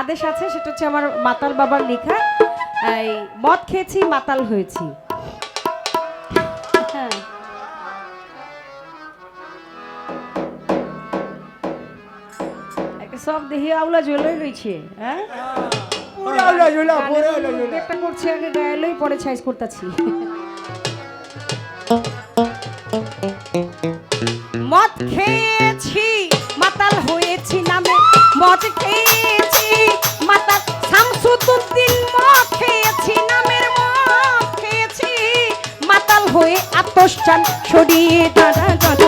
আদেশ আছে সেটা হচ্ছে আমার মাতাল বাবার লেখা এই মদ খেয়েছি মাতাল হয়েছি। হ্যাঁ। সব দেহি আউলা জ্বলে রয়েছে হ্যাঁ? একটা করছে আগে পরে করতেছি। মদ খেয়েছি মাতাল হয়েছি নামে মদ খেয়েছি আত্মস্থান সরিয়ে তারা যত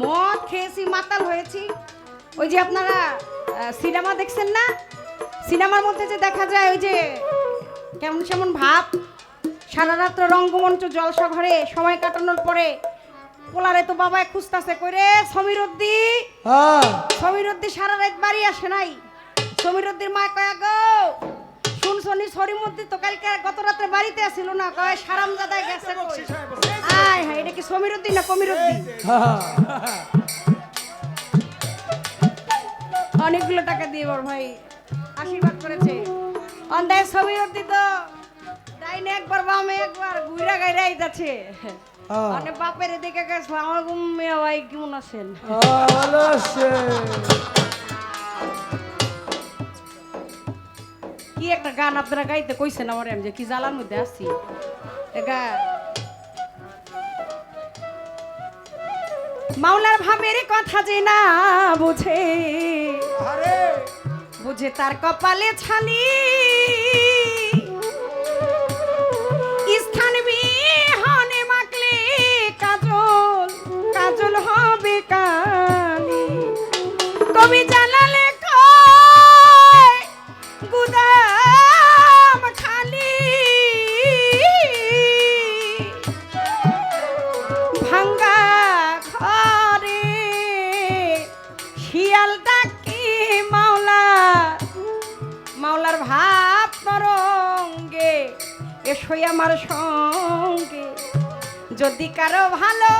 মদ খেয়েছি মাতাল হয়েছি। ওই যে আপনারা সিনেমা দেখছেন না? সিনেমার মধ্যে যে দেখা যায় ওই যে কেমন সেমন ভাব সারা রাত্র রঙ্গমঞ্চ জলসা ঘরে সময় কাটানোর পরে পোলারে তো বাবা খুঁজতাছে কইরে সমীর উদ্দি সমীর উদ্দি সারা রাত বাড়ি আসে নাই। সমীর উদ্দির মা কয়া গো শুন শনি সরি মধ্যে তো কালকে গত রাত্রে বাড়িতে আসিল না কয় সারাম দাদায় গেছে আয় হায় এটা কি সমীর উদ্দিন না কমির উদ্দিন অনেকগুলো টাকা দিয়ে বড় ভাই আশীর্বাদ করেছে। অন্ধায় সমীর উদ্দি তো ডাইনে একবার বামে একবার ঘুরা গাইরা যাচ্ছে অনেক বাপের দিকে গেছে আমার মেয়ে ভাই কেমন আছেন? কি একটা গান আপনারা গাইতে কইছেন আমার আমি যে কি জ্বালার মধ্যে আছি। মাওলার ভাবের কথা যে না বুঝে বুঝে তার কপালে ছানি। যদি কারও ভালো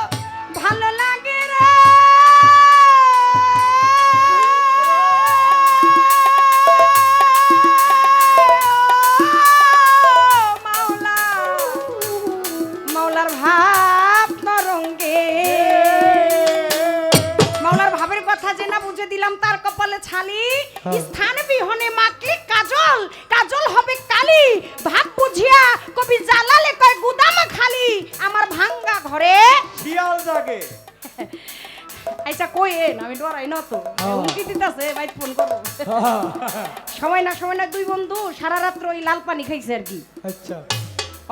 ভালো লাগে রে মাওলা মাওলার ভাব তরঙ্গে মাওলার ভাবের কথা যে না বুঝে দিলাম তার কপালে ছালি হ্যাঁ। স্থান আমি ডরাই না তো হ্যাঁ। দিতেছে? বাইক ফোন করো। সময় না সময় না দুই বন্ধু সারা রাত্র ওই লাল পানি খাইছে আর কি। আচ্ছা।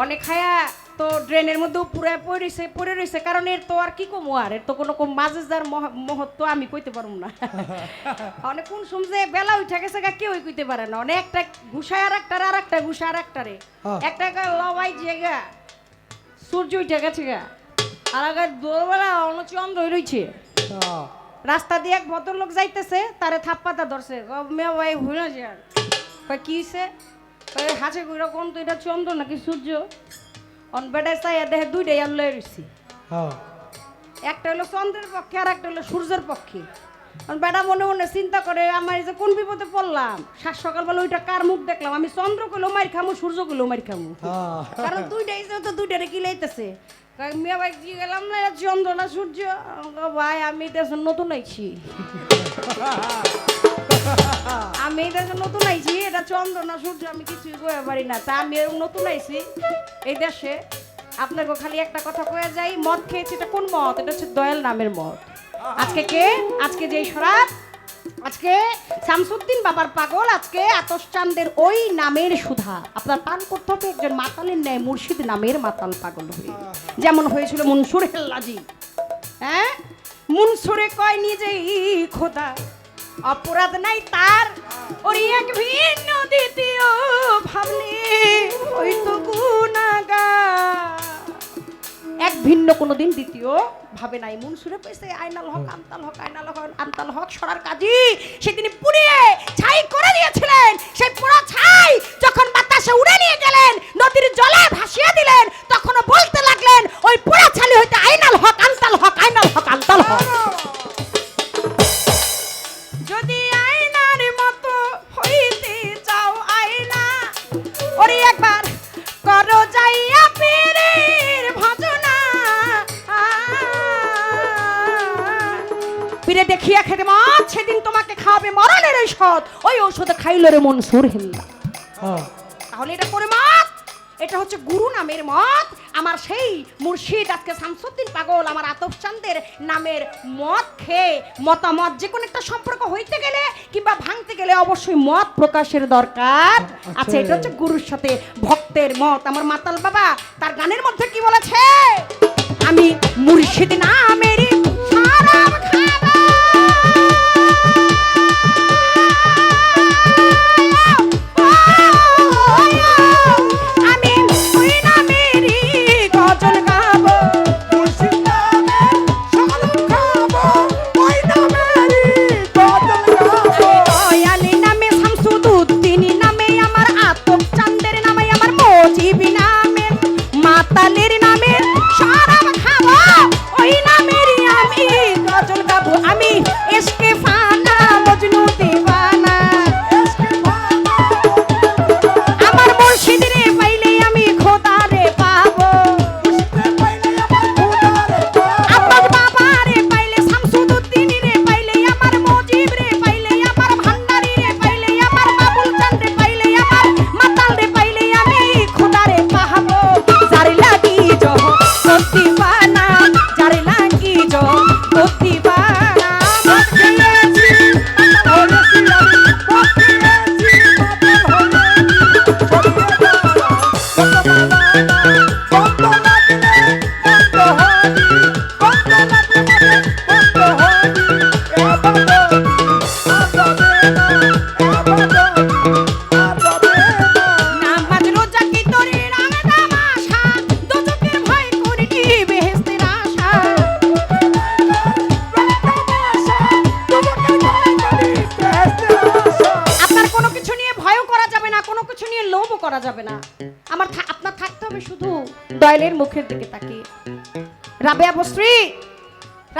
অনেক খায়া তো ড্রেনের মধ্যে পুরো পড়েছে পড়ে রয়েছে কারণ এর তো আর কি কমো আর? এর তো কোনো কম মাজেদার মহত্ব আমি কইতে পারব না। অনেক কোন শুনছে বেলা উঠে গেছে গা কেউই কইতে পারে না। অনেক একটা ঘুষায় আর একটা আর একটা ঘুষায় আর একটা রে একটা লবাই জায়গা সূর্য উঠে গেছে গা। আর আগে দোরবেলা অন্য চন্দ্র রয়েছে হ্যাঁ। রাস্তা দিয়ে এক ভদ্রলোক যাইতেছে তারে থাপ্পাটা ধরছে। মেয়ে ভাই যে আর। কি হইছে? হাসে কইরা কোন তো এটা চন্দ্র নাকি সূর্য? অন বেডায় চাই দেখে দুইটাই আল্লাহ রইছি। হ্যাঁ। একটা হলো চন্দ্রের পক্ষে আর একটা হলো সূর্যের পক্ষে। বেটা মনে মনে চিন্তা করে আমার যে কোন বিপদে পড়লাম? সাত সকালবেলা ওইটা কার মুখ দেখলাম? আমি চন্দ্র কইলো মার খামু সূর্য কইলো মার খামু। হ্যাঁ। কারণ দুইটাই যেহেতু দুইটারে কি লাইতেছে? মেয়ে ভাই কি গেলাম না চন্দ্র না সূর্য? ভাই আমি দেশের নতুন আইছি। আমি দেশে নতুন আইছি এটা চন্দ্র না সূর্য আমি কিছুই কয়ে পারি না। তা আমি নতুন আইছি এই দেশে। আপনাকে খালি একটা কথা কয়ে যাই মদ খেয়েছি এটা কোন মদ? এটা হচ্ছে দয়াল নামের মদ। আজকে কে? আজকে যেই শরাব? আজকে শামসুদ্দিন বাবার পাগল, আজকে আতস চান্দের ওই নামের সুধা। আপনার পান করতে হবে, একজন মাতালের ন্যায় মুর্শিদ নামের মাতাল পাগল হয়ে। যেমন হয়েছিল মনসুর হেল্লাজি। হ্যাঁ? মনসুরে কয় নিজেই খোদা, অপরাধ নাই তার। ওই এক ভিন্ন দ্বিতীয় ভাবলে ওই তো গুণাগার এক ভিন্ন কোনো দিন দ্বিতীয় ভাবে নাই। মনসুরে পেয়েছে আইনাল হক, আমতাল হক, আইনাল হক, আমতাল হক, সরার কাজী সেদিন পীরে দেখিয়া খেতে মাছ সেদিন তোমাকে খাওয়াবে মরণের ঔষধ। ওই ঔষধ খাইল রে মন সুর হিল্লা। তাহলে এটা করে মত এটা হচ্ছে গুরু নামের মত। আমার সেই মুর্শিদ আজকে শামসুদ্দিন পাগল আমার আতফ চান্দের নামের মত খেয়ে মতামত যে কোনো একটা সম্পর্ক হইতে গেলে কিংবা ভাঙতে গেলে অবশ্যই মত প্রকাশের দরকার। আচ্ছা। এটা হচ্ছে গুরুর সাথে ভক্তের মত। আমার মাতাল বাবা তার গানের মধ্যে কি বলেছে? আমি মুর্শিদ নামের মজিবি নামে মাতালের নামে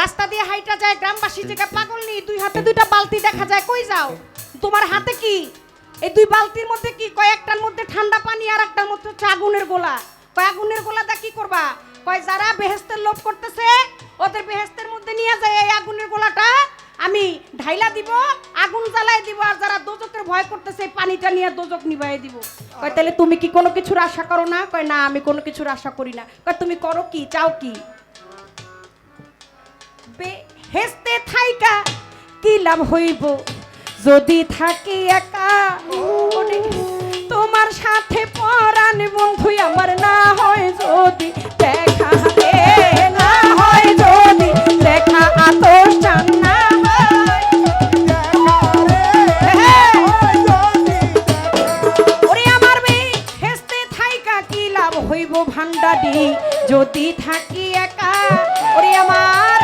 রাস্তা দিয়ে হাইটা যায়, গ্রামবাসী জায়গা পাগল নেই, দুই হাতে দুইটা বালতি দেখা যায়, কই যাও? তোমার হাতে কি? এই দুই বালতির মধ্যে কি? কয়েকটার মধ্যে ঠান্ডা পানি আর একটার মধ্যে হচ্ছে আগুনের গোলা। কয় আগুনের গোলাটা কি করবা? কয় যারা বেহেস্তের লোভ করতেছে, ওদের বেহেস্তের মধ্যে নিয়ে যায় এই আগুনের গোলাটা। আমি ঢাইলা দিব, আগুন জ্বালাই দিব, আর যারা দোজকের ভয় করতেছে পানিটা নিয়ে দোজক নিভাই দিব। কয়, তাহলে তুমি কি কোনো কিছুর আশা করো না? কয়, না, আমি কোনো কিছুর আশা করি না। কয়, তুমি করো কি? চাও কি? হেসতে থাইকা, কি লাভ হইব? যদি থাকি একা তোমার সাথে পরাণ বন্ধু আমার না হয় যদি, দেখা না হয় যদি, দেখা আতর না হইব যদি থাকি একা, ওরে আমার